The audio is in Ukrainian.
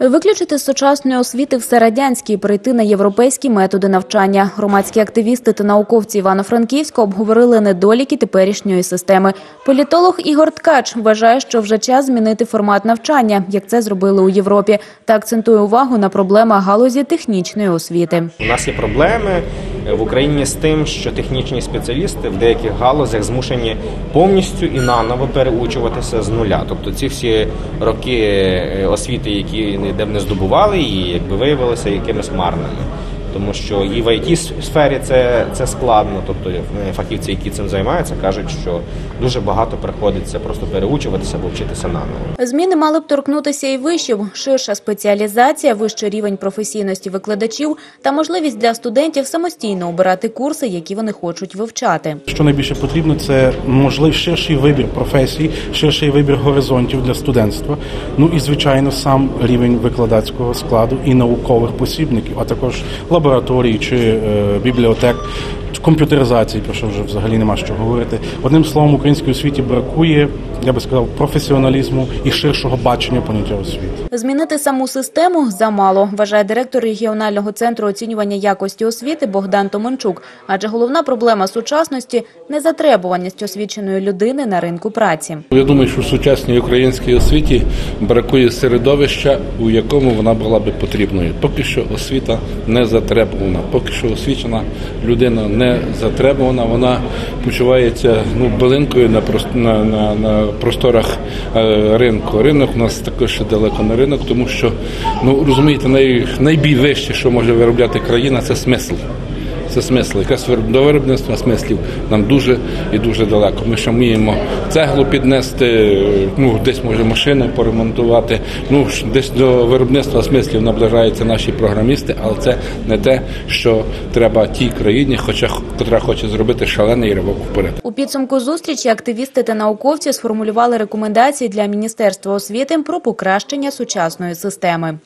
Виключити з сучасної освіти все радянське і перейти на європейські методи навчання. Громадські активісти та науковці Івано-Франківська обговорили недоліки теперішньої системи. Політолог Ігор Ткач вважає, що вже час змінити формат навчання, як це зробили у Європі, та акцентує увагу на проблемах галузі технічної освіти. У нас є проблеми в Україні з тим, що технічні спеціалісти в деяких галузях змушені повністю і наново переучуватися з нуля. Тобто ці всі роки е, освіти, які де не здобували, її якби виявилися якимись марними. Тому що і в it сфері це, це складно. Тобто фахівці, які цим займаються, кажуть, що дуже багато приходиться просто переучуватися або вчитися наново. Зміни мали б торкнутися і вишів, ширша спеціалізація, вищий рівень професійності викладачів та можливість для студентів самостійно обирати курси, які вони хочуть вивчати. Що найбільше потрібно, це можливий ширший вибір професій, ширший вибір горизонтів для студентства. Ну і звичайно, сам рівень викладацького складу і наукових посібників, а також лабораторій чи е, бібліотек. Комп'ютеризації, про що вже взагалі нема що говорити. Одним словом, в українській освіті бракує, я би сказав, професіоналізму і ширшого бачення поняття освіти. Змінити саму систему замало, вважає директор регіонального центру оцінювання якості освіти Богдан Томончук. Адже головна проблема сучасності незатребуваність освіченої людини на ринку праці. Я думаю, що в сучасній українській освіті бракує середовища, у якому вона була би потрібною. Поки що освіта не затребувана, поки що освічена людина не затребувана. Вона почувається ну билинкою на на, на, на просторах е, ринку. Ринок у нас також ще далеко на ринок, тому що ну розумієте, най, найбільвище, що може виробляти країна, це смисл. Це смисл. Якраз до виробництва смислів нам дуже і дуже далеко. Ми ще вміємо цеглу піднести, ну десь може машини поремонтувати. Ну десь до виробництва смислів наближаються наші програмісти, але це не те, що треба тій країні, хоча котра хоче зробити шалений ривок вперед. У підсумку зустрічі активісти та науковці сформулювали рекомендації для Міністерства освіти про покращення сучасної системи.